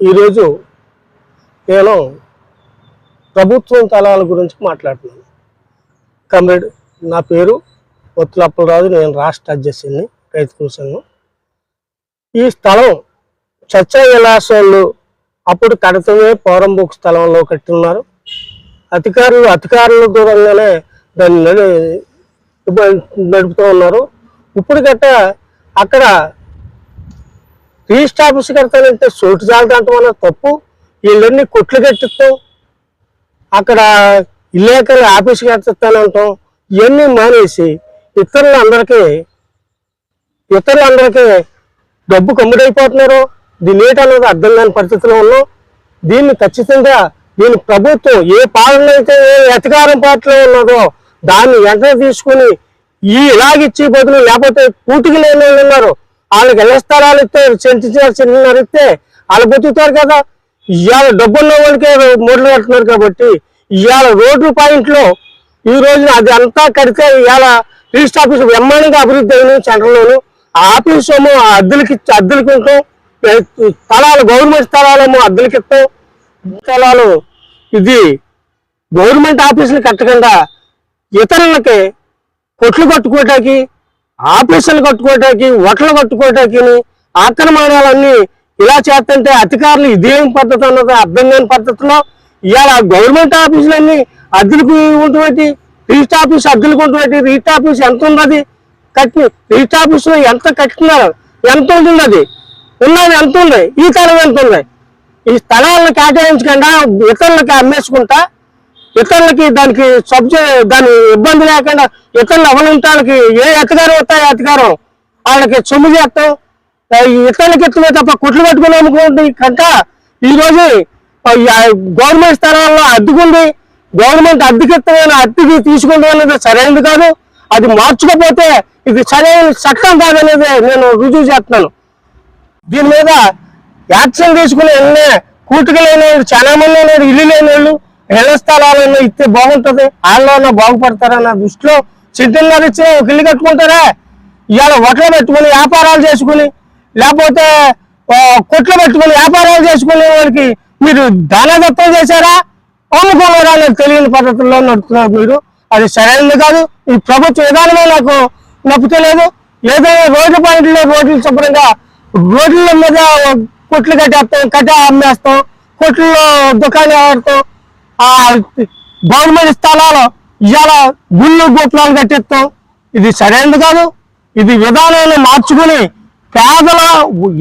ఈరోజు నేను ప్రభుత్వం తలాల గురించి మాట్లాడుతున్నాను. కమ్రేడ్ నా పేరు ఒత్తులప్పలరాజు. నేను రాష్ట్ర అధ్యక్షుడిని రైతు కూలి సంఘం. ఈ స్థలం చచ్చా విలాసాలు అప్పుడు కడతమే పౌరంబుక్ స్థలంలో కట్టున్నారు. అధికారులు అధికారుల దూరంగానే దాన్ని నడుపుతూ ఉన్నారు. ఇప్పుడు గట్ట అక్కడ రిజిస్టర్ ఆఫీస్ కడతానంటే చోటు జాగ్రత్త మన తప్పు. వీళ్ళన్నీ కొట్లు కట్టిస్తాం? అక్కడ ఇల్లేకలు ఆఫీస్ కట్టిస్తానంటాం ఇవన్నీ మానేసి ఇతరులందరికీ ఇతరులందరికీ డబ్బు కమ్ముడైపోతున్నారు. దీని ఏంటన్నది అర్థం కాని పరిస్థితిలో ఉన్నాం. దీన్ని ఖచ్చితంగా దీని ప్రభుత్వం ఏ పాలన అయితే ఏ అధికారం పార్టీలో ఉన్నదో దాన్ని వెంటనే తీసుకుని ఈ ఇలాగిచ్చి బదులు లేకపోతే కూటికి లేని వాళ్ళు ఉన్నారు. వాళ్ళకి ఇళ్ళ స్థలాలు ఇస్తే చెంటించారు చిన్నర ఇస్తే వాళ్ళు బతుకుతారు కదా. ఇవాళ డబ్బున్న వాళ్ళకే మూటలు కట్టున్నారు కాబట్టి ఇవాళ రోడ్డు పాయింట్లో ఈ రోజున అది అంతా కడితే ఇవాళ రిజిస్టర్ ఆఫీస్ బ్రహ్మాండంగా అభివృద్ధి అయిన సెంటర్లోను ఆ ఆఫీస్ ఏమో ఆ అద్దెలకి అద్దెలకి ఉంటాం స్థలాలు గవర్నమెంట్ స్థలాలేమో అద్దెలకి ఇస్తాం స్థలాలు ఇది గవర్నమెంట్ ఆఫీసులు కట్టకుండా ఇతరులకి కొట్లు కట్టుకోవటానికి ఆఫీసులు కట్టుకోవటానికి ఓట్లు కట్టుకోవటానికి ఆక్రమణాలన్నీ ఇలా చేస్తుంటే అధికారులు ఇదేం పద్ధతి అన్నది అర్థం కాని పద్ధతిలో ఇవాళ గవర్నమెంట్ ఆఫీసులన్నీ అద్దెలకు ఉంటుంది రిజిస్టర్ ఆఫీస్ అద్దెలకు ఉంటుంది రిజిస్టర్ ఆఫీస్ ఎంత ఉన్నది? కట్టి రిజిస్టర్ ఆఫీస్లో ఎంత కట్టినారు? ఎంత ఉంటుంది అది ఉన్నది ఎంత ఉంది? ఈ స్థలం ఎంత ఉంది? ఈ స్థలాలను కేటాయించకుండా ఇతరులకి అమ్మేసుకుంటా ఇతరులకి దానికి సబ్జె దాని ఇబ్బంది లేకుండా ఇతరులు అవలంటానికి ఏ అధికారం వస్తాయి అధికారం వాళ్ళకి సొమ్ము చేస్తాం. ఈ ఇతరులకి ఎత్తులే తప్ప కుట్లు పట్టుకుని అమ్ముకుంటే కనుక ఈరోజు గవర్నమెంట్ స్థలాల్లో అద్దెకుంది. గవర్నమెంట్ అద్దెకిత్తమైన అద్దెకి తీసుకుంటాం అనేది సరైనది కాదు. అది మార్చుకోపోతే ఇది సరైన చట్టం కాదనేది నేను రుజువు చేస్తున్నాను. దీని మీద యాక్షన్ తీసుకుని వెళ్ళిన కూటుకు లేని వాళ్ళు చాలా మంది ఉన్నారు. ఇల్లు లేని వాళ్ళు. ఇళ్ళ స్థలాలను ఇస్తే బాగుంటది వాళ్ళలో బాగుపడతారన్న దృష్టిలో? సిటీన్నర ఇచ్చి ఒక ఇల్లు కట్టుకుంటారా? ఇవాళ ఒట్లు పెట్టుకుని వ్యాపారాలు చేసుకుని లేకపోతే కొట్లు పెట్టుకుని వ్యాపారాలు చేసుకునే వాడికి మీరు దానదత్తం చేశారా? అమ్ముకున్నారా తెలియని పద్ధతుల్లో నడుపుతున్నారు మీరు. అది సరైనది కాదు. ఈ ప్రభుత్వ విధానమే నాకు నప్పుతలేదు. ఏదైనా రోడ్డు పాయింట్లో రోడ్లు శుభ్రంగా రోడ్ల మీద కొట్లు కట్టేస్తాం కట్ట అమ్మేస్తాం కొట్లలో దుకాణం ఆడతాం ఆ గవర్నమెంట్ స్థలాలు ఇవాళ గుళ్ళు గోపురాలు కట్టిస్తాం. ఇది సరైనది కాదు. ఇది విధానాన్ని మార్చుకుని పేదల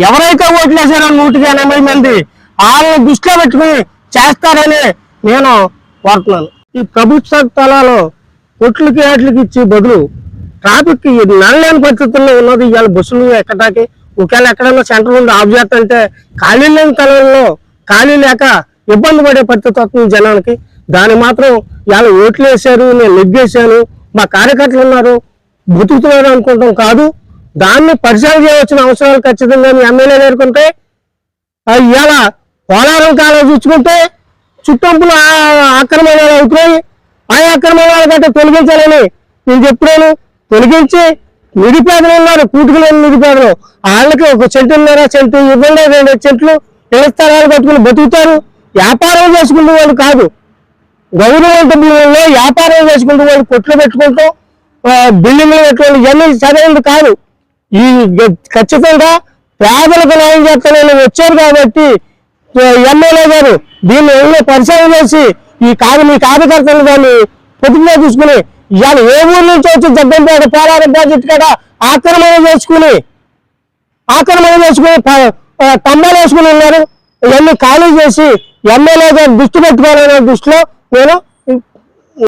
ఎవరైతే ఓట్లు వేసారో నూటికి ఎనభై మంది వాళ్ళని దృష్టిలో పెట్టుకుని చేస్తారని నేను కోరుతున్నాను. ఈ ప్రభుత్వ స్థలాలు కొట్లకి వాటికి ఇచ్చే బదులు ట్రాఫిక్ నడలేని పరిస్థితుల్లో ఉన్నది. ఇవాళ బస్సులు ఎక్కడానికి ఒకవేళ ఎక్కడైనా సెంటర్ నుండి ఆఫ్ చేస్తుంటే ఖాళీ లేని స్థలంలో ఖాళీ లేక ఇబ్బంది పడే పరిస్థితి వస్తుంది జనానికి. దాన్ని మాత్రం ఇవాళ ఓట్లు వేశారు నేను నెగ్గేశాను మా కార్యకర్తలు ఉన్నారు బతుకుతున్నారు అనుకుంటాం కాదు. దాన్ని పరిశీలన చేయవలసిన అవసరాలు ఖచ్చితంగా మీ ఎమ్మెల్యే నేర్కొంటే ఇవాళ పోలవరం కాలం చూసుకుంటే చుట్టంపులు ఆక్రమణాలు అవుతున్నాయి. ఆ ఆక్రమణాల కంటే తొలగించాలని నేను చెప్తున్నాను. తొలగించి నిరుపేదలు ఉన్నారు కూటుకు నిరుపేదలు. వాళ్ళకి ఒక చెంటున్నర చెంటు ఇవ్వండి రెండు చెట్లు ఇళ్ళ స్థలాలు కట్టుకుని బతుకుతారు. వ్యాపారం చేసుకునే వాళ్ళు కాదు. గవర్నమెంట్ భూముల్లో వ్యాపారం చేసుకుంటూ వాళ్ళు కొట్లు పెట్టుకుంటూ బిల్డింగ్లు పెట్టుకోవాలి ఇవన్నీ సరైనది కాదు. ఈ ఖచ్చితంగా పేదలకు న్యాయం చేస్తానని వచ్చారు కాబట్టి ఎమ్మెల్యే గారు దీన్ని ఎన్నో పరిశీలన చేసి ఈ కాదు మీ కార్యకర్తలు దాన్ని పొద్దుగా తీసుకుని ఇవాళ ఏ ఊరు నుంచి వచ్చి జగ్గంపేట పోరాటం ప్రాజెక్టు కాడ ఆక్రమణ చేసుకుని ఆక్రమణ చేసుకుని ప- వేసుకుని ఉన్నారు. ఇవన్నీ ఖాళీ చేసి ఎమ్మెల్యే గారు దృష్టి పెట్టుకోవాలనే దృష్టిలో నేను